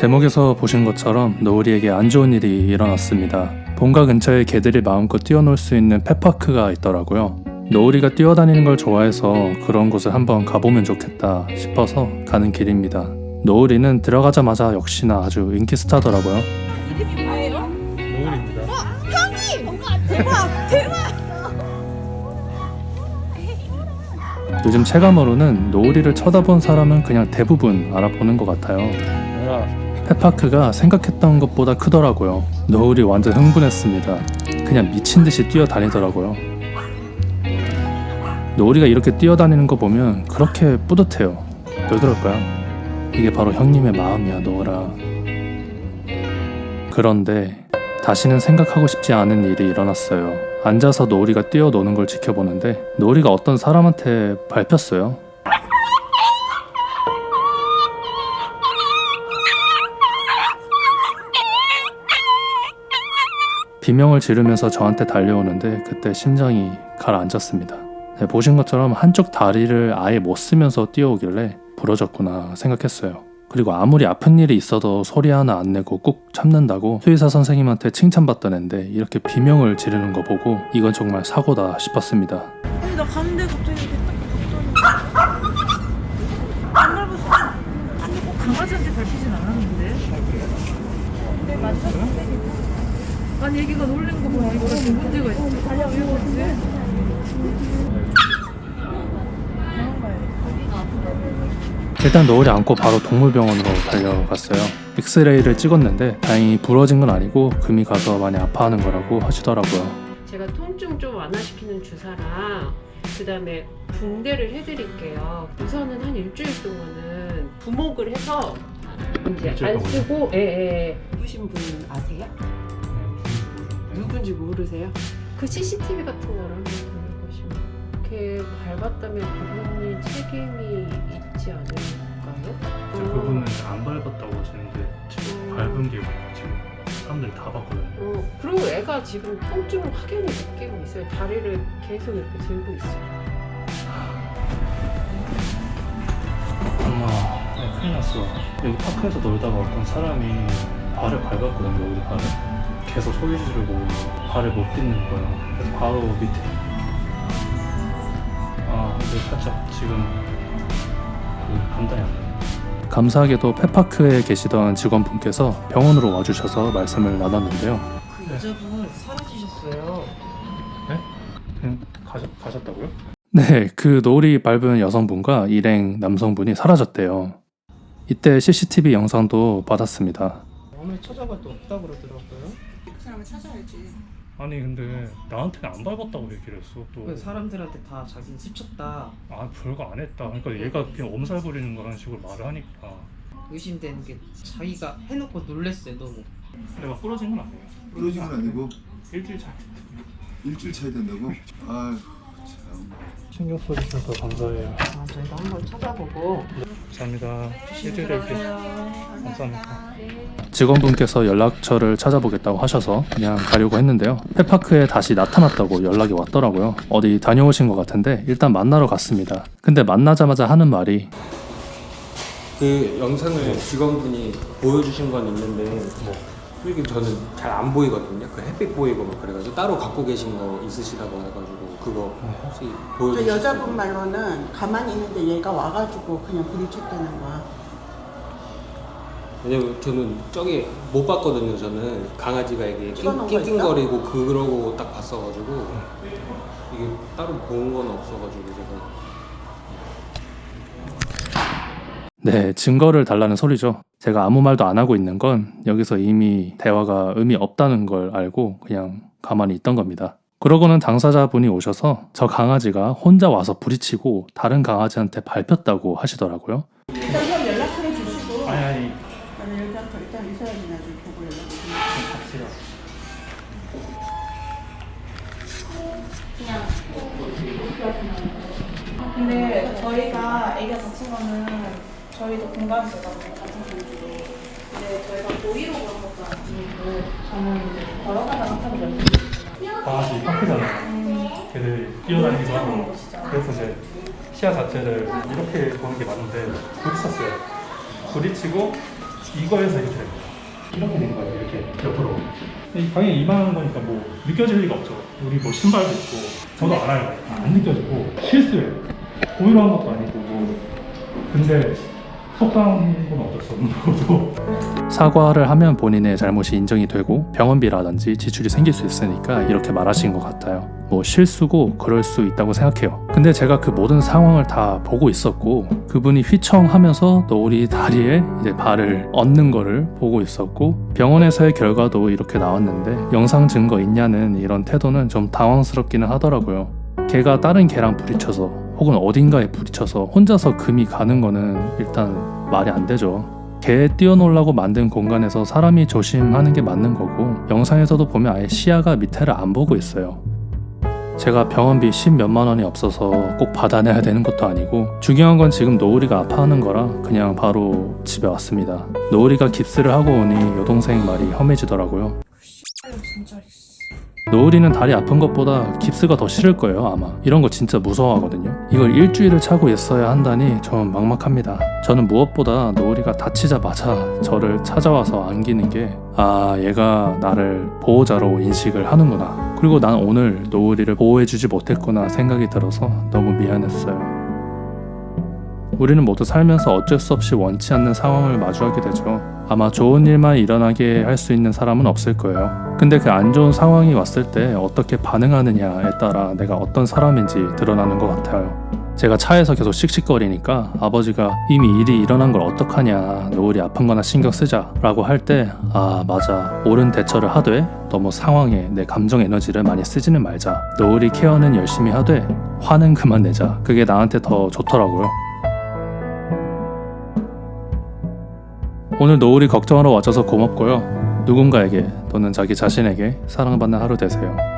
제목에서 보신 것처럼 노을이에게 안 좋은 일이 일어났습니다. 본가 근처에 개들이 마음껏 뛰어놀 수 있는 펫파크가 있더라고요. 노을이가 뛰어다니는 걸 좋아해서 그런 곳을 한번 가보면 좋겠다 싶어서 가는 길입니다. 노을이는 들어가자마자 역시나 아주 인기 스타더라고요. 이름이 뭐예요? 노을입니다. 대박 대박 요즘 체감으로는 노을이를 쳐다본 사람은 그냥 대부분 알아보는 것 같아요. 펫파크가 생각했던 것보다 크더라고요. 노을이 완전 흥분했습니다. 그냥 미친 듯이 뛰어다니더라고요. 노을이가 이렇게 뛰어다니는 거 보면 그렇게 뿌듯해요. 왜 그럴까요? 이게 바로 형님의 마음이야, 노을아. 그런데 다시는 생각하고 싶지 않은 일이 일어났어요. 앉아서 노을이가 뛰어노는 걸 지켜보는데 노을이가 어떤 사람한테 밟혔어요. 비명을 지르면서 저한테 달려오는데 그때 심장이 가라앉았습니다. 네, 보신 것처럼 한쪽 다리를 아예 못 쓰면서 뛰어오길래 부러졌구나 생각했어요. 그리고 아무리 아픈 일이 있어도 소리 하나 안 내고 꾹 참는다고 수의사 선생님한테 칭찬받던 앤데 이렇게 비명을 지르는 거 보고 이건 정말 사고다 싶었습니다. 아니 나 가는데 갑자기 안 밟았어 아니 꼭 강아지한테 밟히진 않았는데 근데 맞췄는데 아니 애기가 놀란 거 보니까 무슨 문제가 있지 달려 왜 그러지? 일단 노을이 안고 바로 동물병원으로 달려갔어요. 엑스레이를 찍었는데 다행히 부러진 건 아니고 금이 가서 많이 아파하는 거라고 하시더라고요. 제가 통증 좀 완화시키는 주사랑 그다음에 붕대를 해드릴게요. 우선은 한 일주일 동안은 부목을 해서 이제 일주일 안? 쓰고 예예 누구신 분 아세요? 누군지 모르세요? 그 CCTV 같은 거를 한번 돌려보시면 이렇게 밟았다면 그분이 책임이 있지 않을까요? 그분은 안 밟았다고 하시는데 지금 밟은 게 지금 사람들이 다 봤거든요. 어, 그리고 애가 지금 통증을 확연히 느끼고 있어요. 다리를 계속 이렇게 들고 있어요. 엄마, 네, 큰일 났어. 여기 파크에서 놀다가 어떤 사람이 발을 밟았거든요, 우리 발을. 계속 소리 지르고 발을 못 딛는 거예요. 그래서 바로 밑에. 아, 근데 살짝 지금 그 감당이 안 돼요. 감사하게도 펫파크에 계시던 직원분께서 병원으로 와주셔서 말씀을 나눴는데요. 그 여자분 사라지셨어요. 그냥 가셨, 가셨다고요? 네, 그 노을이 밟은 여성분과 일행 남성분이 사라졌대요. 이때 CCTV 영상도 받았습니다. 아무리 찾아봐도 없다 그러더라고요. 그 사람을 찾아야지. 아니 근데 나한테는 안 밟았다고 얘기를 했어 또. 그 사람들한테 다 자기는 스쳤다 아 별거 안 했다. 그러니까 얘가 그냥 엄살 부리는 거라는 식으로 말을 하니까. 의심되는 게 자기가 해놓고 놀랬어요 너무. 내가 부러진 건 아니에요. 부러진 건 아니고 일주일 차. 일주일 차이 된다고? 아휴 참. 신경 써주셔서 감사해요. 아 저희가 한번 찾아보고 감사합니다. 뵙게. 감사합니다. 네. 직원분께서 연락처를 찾아보겠다고 하셔서 그냥 가려고 했는데요. 펫파크에 다시 나타났다고 연락이 왔더라고요. 어디 다녀오신 것 같은데 일단 만나러 갔습니다. 근데 만나자마자 하는 말이 그 영상을 직원분이 보여주신 건 있는데 뭐 솔직히 저는 잘 안 보이거든요. 그 햇빛 보이고 막 그래가지고 따로 갖고 계신 거 있으시다고 해가지고 그거 혹시 그 보여주실 여자분 말로는 가만히 있는데 얘가 와가지고 그냥 부딪혔다는 거야. 왜냐면 저는 저기 못 봤거든요. 저는 강아지가 이게 찍어놓은 낑- 거 낑낑거리고 그러고 딱 봤어가지고 이게 따로 본 건 없어가지고 제가 네, 증거를 달라는 소리죠. 제가 아무 말도 안 하고 있는 건 여기서 이미 대화가 의미 없다는 걸 알고 그냥 가만히 있던 겁니다. 그러고는 당사자분이 오셔서 저 강아지가 혼자 와서 부딪히고 다른 강아지한테 밟혔다고 하시더라고요. 일단 그럼 연락해 주시고. 아니 아니 나는 일단 일단 이 사람이 나좀 보고 연락 좀. 근데 저희가 애기가 다친 거는 저희도 공감이 되거든요. 같은 분들도. 근데 저희가 고의로 그런 것도 아니고 저는 이제 걸어가다가 타고 열심히 강아지 파크잖아요. 걔들 뛰어다니기도 하고. 그래서 이제 시야 자체를 이렇게 보는 게 맞는데 부딪혔어요. 부딪히고 이거에서 이렇게 이렇게 된 거예요. 이렇게 옆으로. 근데 당연히 이만한 거니까 뭐 느껴질 리가 없죠. 우리 뭐 신발도 있고 저도 알아요. 안 느껴지고 실수예요. 고의로 한 것도 아니고 뭐 근데 속상한 건 어쩔 수 없는 거고. 사과를 하면 본인의 잘못이 인정이 되고 병원비라든지 지출이 생길 수 있으니까 이렇게 말하신 것 같아요. 뭐 실수고 그럴 수 있다고 생각해요. 근데 제가 그 모든 상황을 다 보고 있었고 그분이 휘청하면서 너울이 다리에 이제 발을 얹는 거를 보고 있었고 병원에서의 결과도 이렇게 나왔는데 영상 증거 있냐는 이런 태도는 좀 당황스럽기는 하더라고요. 걔가 다른 개랑 부딪혀서 혹은 어딘가에 부딪혀서 혼자서 금이 가는 거는 일단 말이 안 되죠. 개 뛰어놀라고 만든 공간에서 사람이 조심하는 게 맞는 거고 영상에서도 보면 아예 시야가 밑에를 안 보고 있어요. 제가 병원비 10 몇만 원이 없어서 꼭 받아내야 되는 것도 아니고 중요한 건 지금 노을이가 아파하는 거라 그냥 바로 집에 왔습니다. 노을이가 깁스를 하고 오니 여동생 말이 험해지더라고요. 노을이는 다리 아픈 것보다 깁스가 더 싫을 거예요 아마. 이런 거 진짜 무서워하거든요. 이걸 일주일을 차고 있어야 한다니 좀 막막합니다. 저는 무엇보다 노을이가 다치자마자 저를 찾아와서 안기는 게 아 얘가 나를 보호자로 인식을 하는구나. 그리고 난 오늘 노을이를 보호해주지 못했구나 생각이 들어서 너무 미안했어요 우리는 모두 살면서 어쩔 수 없이 원치 않는 상황을 마주하게 되죠. 아마 좋은 일만 일어나게 할 수 있는 사람은 없을 거예요. 근데 그 안 좋은 상황이 왔을 때 어떻게 반응하느냐에 따라 내가 어떤 사람인지 드러나는 것 같아요. 제가 차에서 계속 씩씩거리니까 아버지가 이미 일이 일어난 걸 어떡하냐 노을이 아픈 거나 신경 쓰자 라고 할 때 아 맞아 옳은 대처를 하되 너무 상황에 내 감정 에너지를 많이 쓰지는 말자 노을이 케어는 열심히 하되 화는 그만 내자 그게 나한테 더 좋더라고요 오늘 노을이 걱정하러 와줘서 고맙고요. 누군가에게 또는 자기 자신에게 사랑받는 하루 되세요.